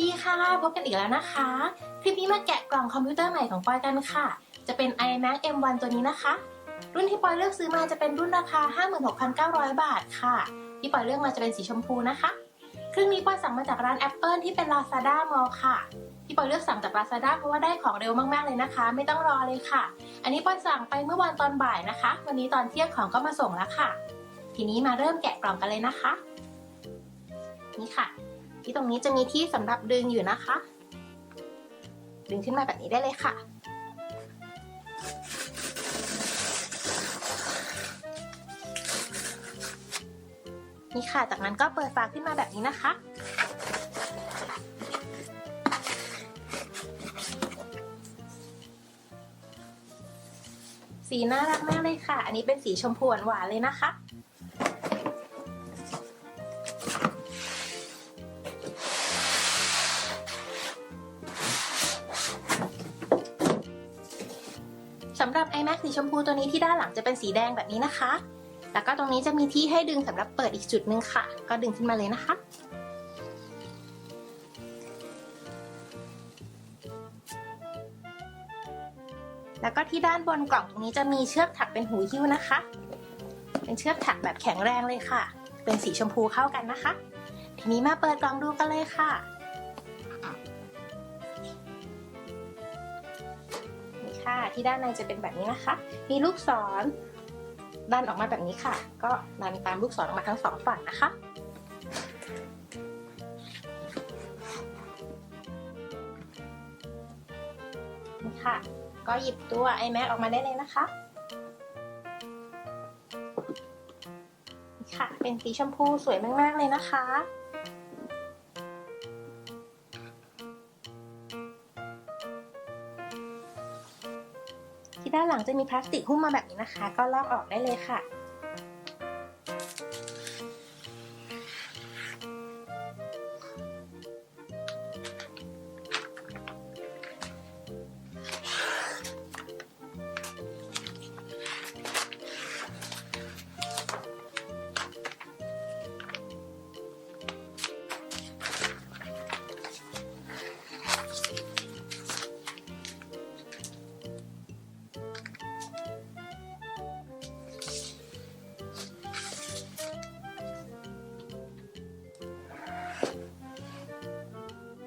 ดีค่ะ พบกันอีกแล้วนะคะ คลิปนี้มาแกะกล่องคอมพิวเตอร์ใหม่ของปอยกันค่ะ จะเป็น iMac M1 ตัวนี้นะคะ รุ่นที่ปอยเลือกซื้อมาจะเป็นรุ่นราคา 56,900 บาทค่ะ ที่ปอยเลือกมาจะเป็นสีชมพูนะคะ เครื่องนี้ปอยสั่งมาจากร้าน Apple ที่เป็น Lazada Mall ค่ะ ที่ปอยเลือกสั่งจาก Lazada เพราะว่าได้ของเร็วมากๆเลยนะคะ ไม่ต้องรอเลยค่ะ อันนี้ปอยสั่งไปเมื่อวันตอนบ่ายนะคะ วันนี้ตอนเที่ยงของก็มาส่งแล้วค่ะ ทีนี้มาเริ่มแกะกล่องกันเลยนะคะ นี่ค่ะ ที่ตรงนี้จะมีที่สำหรับดึงอยู่นะคะ ดึงขึ้นมาแบบนี้ได้เลยค่ะ นี่ค่ะ จากนั้นก็เปิดฝาขึ้นมาแบบนี้นะคะ สีน่ารักมากเลยค่ะ อันนี้เป็นสีชมพูหวานๆเลยนะคะ สำหรับ iMac สีชมพูตัวนี้ที่ด้านหลังจะเป็นสีแดงแบบนี้นะคะ แล้วก็ตรงนี้จะมีที่ให้ดึงสำหรับเปิดอีกจุดหนึ่งค่ะ ก็ดึงขึ้นมาเลยนะคะ แล้วก็ที่ด้านบนกล่องตรงนี้จะมีเชือกถักเป็นหูหิ้วนะคะ เป็นเชือกถักแบบแข็งแรงเลยค่ะ เป็นสีชมพูเข้ากันนะคะ ทีนี้มาเปิดกล่องดูกันเลยค่ะ ค่ะ ที่ด้านในจะเป็นแบบนี้นะคะ มีลูกศรดันออกมาแบบนี้ค่ะ ก็ดันตามลูกศรออกมาทั้งสองฝั่งนะคะนี่ค่ะ ก็หยิบตัว iMac ออกมาได้เลยนะคะนี่ค่ะ เป็นสีชมพูสวยมาก ๆ เลยนะคะ ที่ด้านหลังจะมีพลาสติกหุ้มมาแบบนี้นะคะ ก็ลอกออกได้เลยค่ะ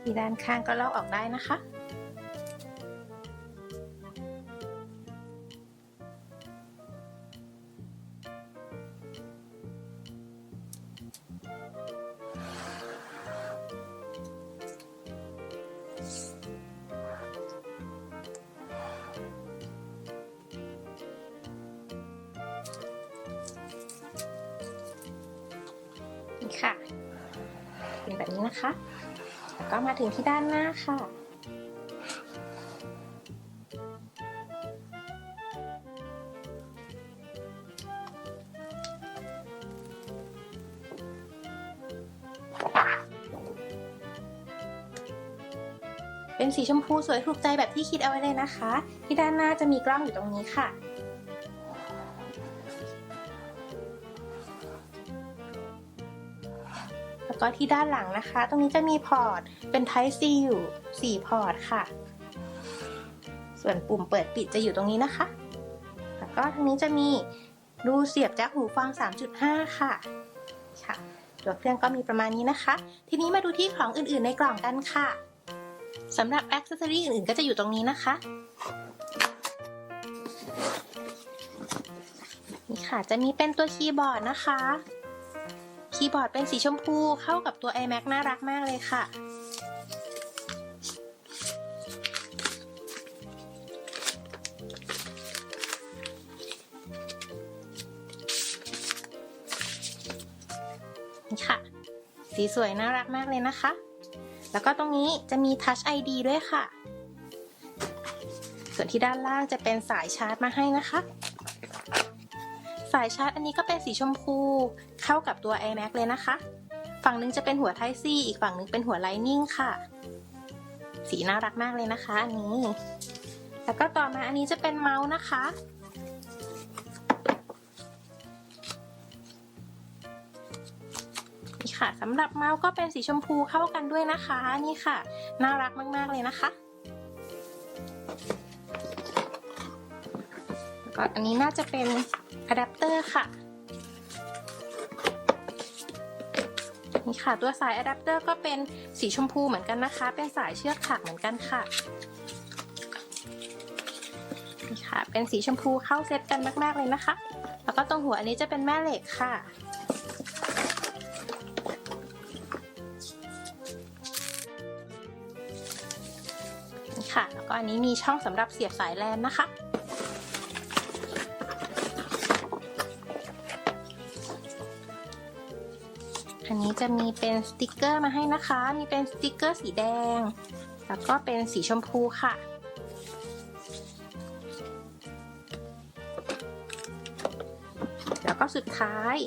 ที่ด้านข้างก็ลอกออกได้นะคะ นี่ค่ะ เป็นแบบนี้นะคะ ก็มาถึงที่ด้านหน้าค่ะ เป็นสีชมพูสวยถูกใจแบบที่คิดเอาไว้เลยนะคะ ที่ด้านหน้าจะมีกล้องอยู่ตรงนี้ค่ะ แล้วก็ที่ด้านหลังนะคะ ตรงนี้จะมีพอร์ตเป็น Type C อยู่ 4 พอร์ตค่ะ ส่วนปุ่มเปิดปิดจะอยู่ตรงนี้นะคะ แล้วก็ทางนี้จะมีรูเสียบแจ็คหูฟัง 3.5 ค่ะค่ะตัวเครื่องก็มีประมาณนี้นะคะ ทีนี้มาดูที่ของอื่นๆในกล่องกันค่ะสำหรับอ c เซ s ซอรี่อื่นๆ ก็จะอยู่ตรงนี้นะคะ นี่ค่ะ จะมีเป็นตัวคีย์บอร์ดนะคะ คีย์บอร์ดเป็นสีชมพูเข้ากับตัว iMac น่ารักมากเลยค่ะ นี่ค่ะ สีสวยน่ารักมากเลยนะคะ แล้วก็ตรงนี้จะมี Touch ID ด้วยค่ะ ส่วนที่ด้านล่างจะเป็นสายชาร์จมาให้นะคะ สายชาร์จอันนี้ก็เป็นสีชมพู เข้ากับตัว iMac เลยนะคะ ฝั่งหนึงจะเป็นหัว Type C อีกฝั่งหนึงเป็นหัว Lightning ค่ะ สีน่ารักมากเลยนะคะ อันนี้ แล้วก็ต่อมาอันนี้จะเป็นเมาส์นะคะ นี่ค่ะสำหรับเมาส์ก็เป็นสีชมพูเข้ากันด้วยนะคะ นี่ค่ะ น่ารักมากๆเลยนะคะ ก็อันนี้น่าจะเป็นอะแดปเตอร์ค่ะ นี่ค่ะตัวสายอะแดปเตอร์ก็เป็นสีชมพูเหมือนกันนะคะ เป็นสายเชือกถักเหมือนกันค่ะนี่ค่ะ เป็นสีชมพูเข้าเซตกันมาก ๆ เลยนะคะ แล้วก็ตรงหัวอันนี้จะเป็นแม่เหล็กค่ะนี่ค่ะ แล้วก็อันนี้มีช่องสำหรับเสียบสายแลนนะคะ นนี้จะมีเป็นสติกเกอร์มาให้นะคะ มีเป็นสติกเกอร์สีแดง แล้วก็เป็นสีชมพูค่ะ แล้วก็สุดท้าย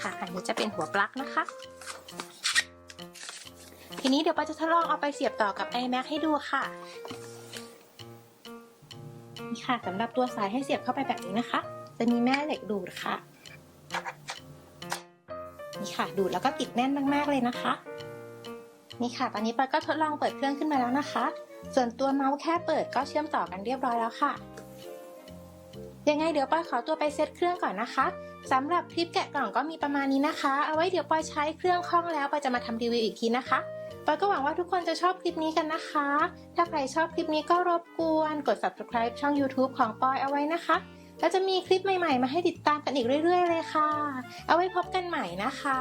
ค่ะ อันนี้จะเป็นหัวปลั๊กนะคะ ทีนี้เดี๋ยวปาจะทดลองเอาไปเสียบต่อกับ iMac ให้ดูค่ะ นี่ค่ะสำหรับตัวสายให้เสียบเข้าไปแบบนี้นะคะ จะมีแม่เหล็กดูดค่ะ นี่ค่ะ ดูดแล้วก็ติดแน่นมากๆเลยนะคะ นี่ค่ะ ตอนนี้ปอยก็ทดลองเปิดเครื่องขึ้นมาแล้วนะคะ ส่วนตัวเมาส์แค่เปิดก็เชื่อมต่อกันเรียบร้อยแล้วค่ะ ยังไงเดี๋ยวปอยขอตัวไปเซตเครื่องก่อนนะคะสำหรับคลิปแกะกล่องก็มีประมาณนี้นะคะ เอาไว้เดี๋ยวปอยใช้เครื่องคล่องแล้วปอยจะมาทำรีวิวอีกทีนะคะปอยก็หวังว่าทุกคนจะชอบคลิปนี้กันนะคะ ถ้าใครชอบคลิปนี้ก็รบกวนกด subscribe ช่อง YouTube ของปอยเอาไว้นะคะ แล้วจะมีคลิปใหม่ๆ มาให้ติดตามกันอีกเรื่อย ๆ เลยค่ะ เอาไว้พบกันใหม่นะคะ